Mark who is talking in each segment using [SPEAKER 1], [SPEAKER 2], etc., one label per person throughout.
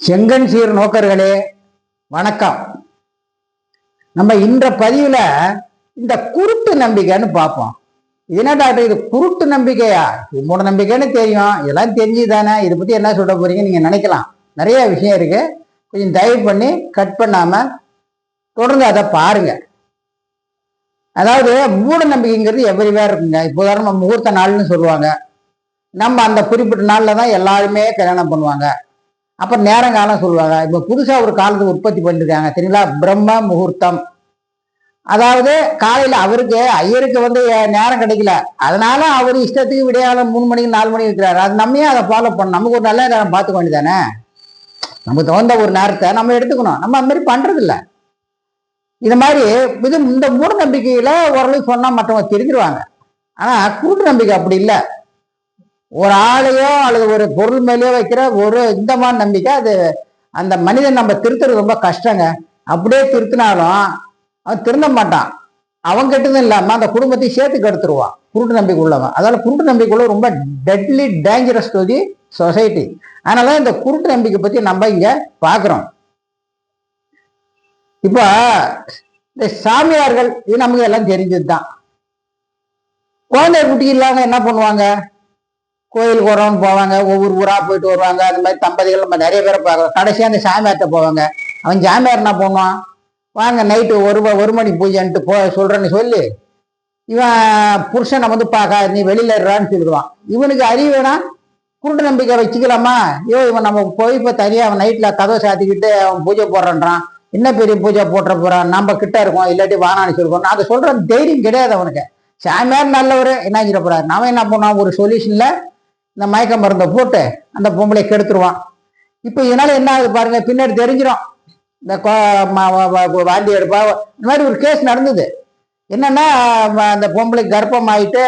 [SPEAKER 1] செங்கன் சீர் நோக்கர்களே வணக்கம். நம்ம இன்ற பதிவுல இந்த குருட்டு நம்பிக்கைன்னு பார்ப்போம். என்ன டாக்டர் இது குருட்டு நம்பிக்கையா? இது மூட நம்பிக்கைன்னு தெரியும். இதெல்லாம் தெரிஞ்சுதானே? இதை பத்தி என்ன சொல்ல போறீங்க நீங்க நினைக்கலாம். நிறைய விஷயம் இருக்கு. கொஞ்சம் தயவு பண்ணி கட் பண்ணாம தொடர்ந்து அதை பாருங்க. அதாவது மூட நம்பிக்கைங்கிறது எவ்வளவு இருக்குங்க. இப்போ உதாரணமா முகூர்த்த நாள்னு சொல்லுவாங்க. நம்ம அந்த குறிப்பிட்ட நாளில் தான் எல்லாருமே கல்யாணம் பண்ணுவாங்க. அப்புறம் நேரங்காலம் சொல்லுவாங்க. இப்போ புதுசாக ஒரு காலத்தை உற்பத்தி பண்ணிருக்காங்க. சரிங்களா? பிரம்ம முகூர்த்தம். அதாவது காலையில் அவருக்கு ஐயருக்கு வந்து நேரம் கிடைக்கல. அதனால அவர் இஷ்டத்துக்கு விடையாளம் மூணு மணிக்கு நாலு மணிக்கு இருக்கிறாரு. அது நம்மையும் அதை ஃபாலோ பண்ணணும்? நமக்கு ஒரு நல்ல நேரம் பார்த்துக்க வேண்டியதானே நமக்கு தகுந்த ஒரு நேரத்தை நம்ம எடுத்துக்கணும். நம்ம அந்த மாதிரி பண்ணுறதில்ல இது மாதிரி இது இந்த மூட நம்பிக்கையில் ஓரளவுக்கு சொன்னால் மற்றவங்க தெரிஞ்சிருவாங்க. ஆனால் குருட்டு நம்பிக்கை அப்படி இல்லை. ஒரு ஆளையோ அல்லது ஒரு பொருள் மேலேயோ வைக்கிற ஒரு இந்த மாதிரி நம்பிக்கை அது அந்த மனிதன் நம்ம திருத்துறது ரொம்ப கஷ்டங்க. அப்படியே திருத்தினாலும் அவன் திருந்த மாட்டான். அவன் கெட்டதும் இல்லாமல் அந்த குடும்பத்தையும் சேர்த்து கெடுத்துருவான் குருட்டு நம்பிக்கை உள்ளவன். அதனால குருட்டு நம்பிக்கை உள்ள ரொம்ப deadly dangerous to the society அதனால இந்த குருட்டு நம்பிக்கை பற்றி நம்ம இங்கே பார்க்குறோம். இப்போ இந்த சாமியார்கள் இது நமக்கு எல்லாம் தெரிஞ்சது தான் குழந்தை குட்டி இல்லாத என்ன பண்ணுவாங்க? கோயிலுக்கு வரவங்க போவாங்க ஒவ்வொரு ஊராக போயிட்டு வருவாங்க. அந்த மாதிரி தம்பதிகள் நம்ம நிறைய பேரை பார்க்கலாம் கடைசியாக அந்த சாமியார்கிட்ட போவாங்க. அவன் சாமியார் என்ன பண்ணுவான்? வாங்க நைட்டு ஒரு ஒரு மணி பூஜைன்ட்டு போ சொல்கிறேன்னு சொல்லி இவன் புருஷனை வந்து பார்க்க நீ வெளியில் இருறான்னு சொல்லிடுவான். இவனுக்கு அறிவுனா குருட்டு நம்பிக்கை வச்சுக்கலாமா? ஐயோ இவன் நம்ம போய் இப்போ தனியாக அவன் நைட்டில் கதவை சாத்திக்கிட்டு அவன் பூஜை போடுறான்றான். என்ன பெரிய பூஜை போட்டுற போகிறான் நம்ம கிட்ட இருக்கோம் இல்லாட்டி வானான்னு சொல்லுவோம் அதை சொல்கிற தைரியம் கிடையாது அவனுக்கு. சாமியார் நல்லவர் என்ன செய்ய போறாரு. அவன் என்ன பண்ணுவான்? ஒரு சொல்யூஷனில் இந்த மயக்க மருந்தை போட்டு அந்த பொம்பளை கெடுத்துருவான். இப்போ இதனால என்ன ஆகுது பாருங்க பின்னாடி தெரிஞ்சிடும் இந்த கோ- வாந்தி எடுப்பா. இந்த மாதிரி ஒரு கேஸ் நடந்தது. என்னன்னா அந்த பொம்பளை கர்ப்பம் ஆயிட்டு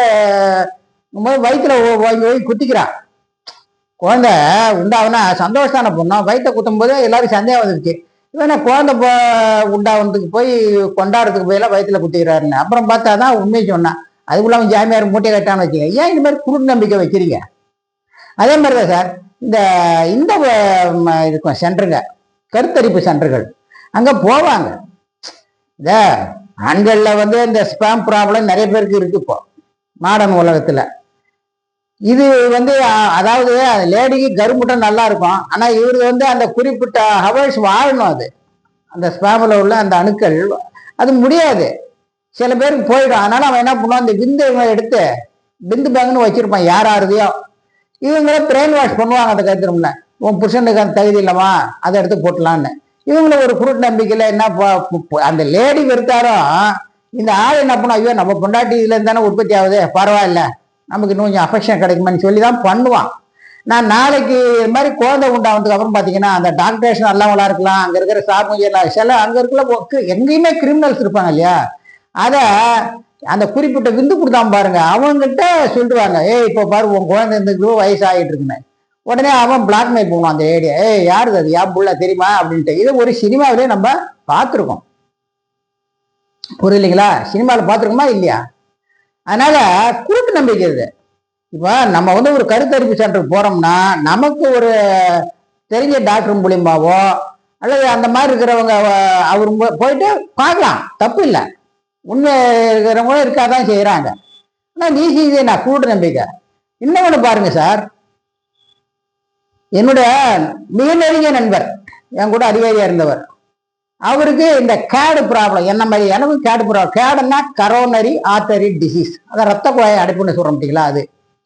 [SPEAKER 1] போது வயிற்றுல வாங்கி போய் குத்திக்கிறான். குழந்தை உண்டாவுனா சந்தோஷத்தான பொண்ணா? வயிற்ற குத்தும் போது எல்லாரும் சந்தேகம் வந்துருச்சு. இவனா குழந்தை போ- உண்டாவதுக்கு போய் கொண்டாடுறதுக்கு போயெல்லாம் வயிற்றுல குத்திக்கிறாருன்னு. அப்புறம் பார்த்தா தான் உண்மையை சொன்னான். அதுக்குள்ள அவன் ஜாமியார் மூட்டையை கட்டான்னு வச்சுக்க ஏன் இந்த மாதிரி குரு நம்பிக்கை வைக்கிறீங்க? அதே மாதிரி தான் சார். இந்த இந்த இருக்கும் சென்டருங்க. கருத்தரிப்பு சென்டர்கள். அங்கே போவாங்க. இந்த ஆண்களில் வந்து இந்த ஸ்பேம் ப்ராப்ளம் நிறைய பேருக்கு இருக்கு இப்போ மாடர்ன் உலகத்தில். இது வந்து அதாவது லேடிக்கு கருமுட்டம் நல்லா இருக்கும். ஆனால் இவர் வந்து அந்த குறிப்பிட்ட ஹவர்ஸ் வாழணும் அது. அந்த ஸ்பேமில் உள்ள அந்த அணுக்கள் அது முடியாது. சில பேருக்கு போயிடும். அதனால அவன் என்ன பண்ணுவான்? அந்த விந்து எடுத்து விந்து பேங்குன்னு வச்சிருப்பான். யார் யாருதையோ. இவங்கள பிரெயின் வாஷ் பண்ணுவாங்க அந்த கருத்துரும்ல உன் புருஷனுக்கு அந்த தகுதி இல்லைம்மா அதை எடுத்து போட்டலான்னு இவங்கள ஒரு குருட்டு நம்பிக்கையில என்ன ப- அந்த லேடி வெறுத்தாலும் இந்த ஆள் என்ன பண்ணுவோம் ஐயோ நம்ம பொண்டாட்டி இதுல இருந்து தானே உற்பத்தி ஆகுது பரவாயில்ல. நமக்கு இன்னும் கொஞ்சம் அஃபெக்ஷன் கிடைக்குமான்னு சொல்லி தான் பண்ணுவான். நான் நாளைக்கு இது மாதிரி குழந்தை உண்டானதுக்கு அப்புறம் பார்த்தீங்கன்னா அந்த டாக்டர்ஸ் நல்லவங்களா இருக்கலாம் அங்கே இருக்கிற ஸ்டாஃப் சில அங்கே இருக்கிற ஒக்கு- எங்கேயுமே கிரிமினல்ஸ் இருப்பாங்க இல்லையா? அதை அந்த குறிப்பிட்ட விந்து கொடுத்தான் பாருங்க. அவங்ககிட்ட சொல்லிடுவாங்க ஏய் இப்போ பாரு உன் குழந்தை இந்த வயசு ஆகிட்டு இருக்குன்னு. உடனே அவன் பிளாக்மெயில் பண்ணுவான் அந்த ஏடியா ஏய் யாருது அது? யா புள்ள தெரியுமா? அப்படின்ட்டு. இது ஒரு சினிமாவிலே நம்ம பார்த்துருக்கோம். புரியலைங்களா சினிமாவில் பார்த்துருக்கோமா இல்லையா? அதனால கூட்டு நம்பிக்கை இது. இப்போ நம்ம வந்து ஒரு கருத்தரிப்பு சென்டருக்கு போகிறோம்னா நமக்கு ஒரு தெரிஞ்ச டாக்டர் மூலியமாவோ அல்லது அந்த மாதிரி இருக்கிறவங்க அவர் போயிட்டு பார்க்கலாம். தப்பு இல்லை. உண்மை இருக்கிறவங்களும் இருக்காதான் செய்கிறாங்க ஆனால் நீ செய்தே நான் கூட்டு நம்பிக்கை இன்னும் ஒன்று பாருங்க சார். என்னுடைய மிக நெருங்கிய நண்பர் என் கூட அதிகாரியாக இருந்தவர். அவருக்கு இந்த கேடு ப்ராப்ளம் என்ன மாதிரி எனக்கு கேடு ப்ராப்ளம் கேடுன்னா கரோனரி ஆர்டரி டிசீஸ் அதான் ரத்த குழாய் அடைப்புன்னு சொல்ல மாட்டீங்களா அது?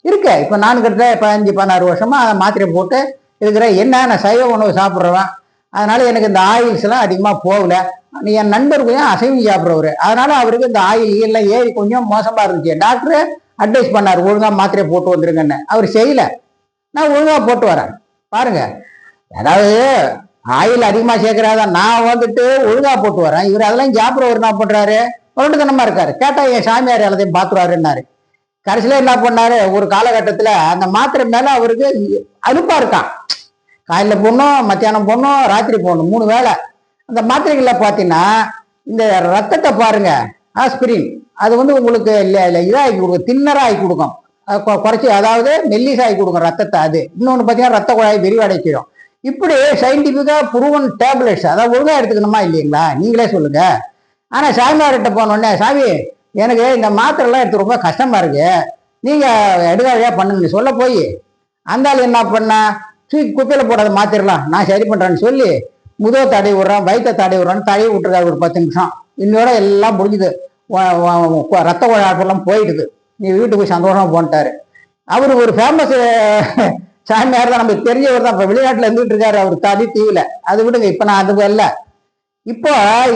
[SPEAKER 1] இருக்கு. இப்போ நான் கிட்ட பதினஞ்சு பதினாறு வருஷமா அதை மாத்திரை போட்டு இருக்கிற என்ன நான் சைவ உணவு சாப்பிட்றவன் அதனால எனக்கு இந்த ஆயில்ஸ் எல்லாம் அதிகமாக போகல. நீ என் நண்பர் கொஞ்சம் அசைவம் சாப்பிட்றவர். அதனால அவருக்கு இந்த ஆயில் எல்லாம் ஏறி கொஞ்சம் மோசமா இருந்துச்சு. டாக்டர் அட்வைஸ் பண்ணார் ஒழுங்கா மாத்திரையை போட்டு வந்துருங்கன்னு. அவர் செய்யல. நான் ஒழுங்கா போட்டு வரேன். பாருங்க. அதாவது ஆயில் அதிகமா சேர்க்கறாத நான் வந்துட்டு ஒழுங்கா போட்டு வரேன். இவர் அதெல்லாம் சாப்பிட்றவர் என்ன பண்றாரு? ஒருத்தனமா இருக்காரு. கேட்டா என் சாமியார் எல்லாத்தையும் பாத்துருவாருன்னாரு. கடைசியில என்ன பண்ணாரு? ஒரு காலகட்டத்துல அந்த மாத்திரை மேல அவருக்கு அலுப்பா இருக்கான். காலையில் போடணும் மத்தியானம் போடணும் ராத்திரி போடணும் மூணு வேளை. அந்த மாத்திரைகளில் பார்த்தீங்கன்னா இந்த ரத்தத்தை பாருங்க. ஆஸ்பிரின். அது வந்து உங்களுக்கு இதாகி கொடுக்கும். தின்னராக ஆகி கொடுக்கும் கொ- குறைச்சி அதாவது மெல்லிசாகி கொடுக்கும் ரத்தத்தை அது. இன்னொன்று பார்த்தீங்கன்னா ரத்த குழாய் விரிவடைச்சிடும் இப்படி சயின்டிஃபிக்காக ப்ரூவன் டேப்லெட்ஸ் அதாவது ஒழுங்காக எடுத்துக்கணுமா இல்லைங்களா? நீங்களே சொல்லுங்கள் ஆனால் சாமியார்கிட்ட போனோடனே சாமி எனக்கு இந்த மாத்திரைலாம் எடுத்து ரொம்ப கஷ்டமாக இருக்குது நீங்கள் எடுக்காதையாக பண்ணுங்க சொல்ல போய் அந்த ஆள் என்ன பண்ண தூக்கி குப்பையில் போடாத மாத்திரலாம். நான் சரி பண்ணுறேன்னு சொல்லி முதுக தடை விடுறான் வயிற்ற தடை விடுறான்னு தடவி விட்டுறாரு ஒரு பத்து நிமிஷம். இன்னோட எல்லாம் முடிஞ்சுது. ரத்த குழாப்பெல்லாம் போயிடுது. நீ வீட்டுக்கு போய் சந்தோஷமாக போன்ட்டாரு. அவரு ஒரு ஃபேமஸ் சாமியார் தான் நமக்கு தெரிஞ்சவர் தான். இப்போ வெளிநாட்டில் இருந்துகிட்டு இருக்காரு அவர் தடி தீவில. அது விடுங்க இப்போ நான் அது இல்லை. இப்போ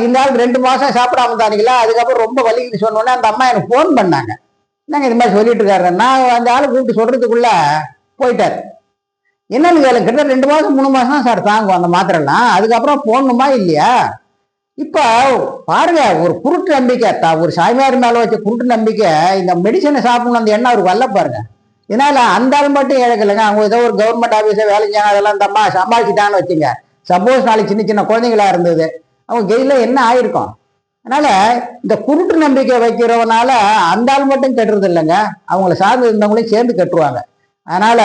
[SPEAKER 1] இந்த ஆள் ரெண்டு மாதம் சாப்பிடாம இருந்தாங்களா அதுக்கப்புறம் ரொம்ப வலிக்குது சொன்னோன்னே அந்த அம்மா எனக்கு ஃபோன் பண்ணாங்க. என்னங்க இது மாதிரி சொல்லிட்டு இருக்காரு? நான் அந்த ஆளை கூப்பிட்டு சொல்கிறதுக்குள்ளே போயிட்டார். என்னன்னு கேளுங்க கிட்ட ரெண்டு மாதம் மூணு மாதம் தான் சார் தாங்கும் அந்த மாத்திரைலாம். அதுக்கப்புறம் போடணுமா இல்லையா? இப்போ பாருங்க ஒரு குருட்டு நம்பிக்கை. த- ஒரு சாமியார் மேலே வச்ச குருட்டு நம்பிக்கை இந்த மெடிசனை சாப்பிடணும் அந்த எண்ணம் அவருக்கு வரல பாருங்க. இதனால அந்த ஆள் மட்டும் இழக்கலைங்க அவங்க ஏதோ ஒரு கவர்மெண்ட் ஆஃபீஸை வேலை செய்யணும் அதெல்லாம் தம்மா அம்மா சம்பாதிச்சுட்டான்னு வச்சுங்க. சப்போஸ் நாளைக்கு சின்ன சின்ன குழந்தைங்களா இருந்தது அவங்க கெயில என்ன ஆயிருக்கும்? அதனால இந்த குருட்டு நம்பிக்கை வைக்கிறவனால அந்த ஆள் மட்டும் கெட்டுறது இல்லைங்க அவங்கள சார்ந்து இருந்தவங்களையும் சேர்ந்து கட்டுருவாங்க. அதனால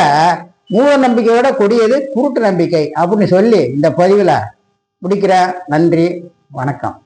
[SPEAKER 1] மூட நம்பிக்கையோட கொடியது குருட்டு நம்பிக்கை அப்படின்னு சொல்லி இந்த பதிவில் முடிக்கிறேன். நன்றி வணக்கம்.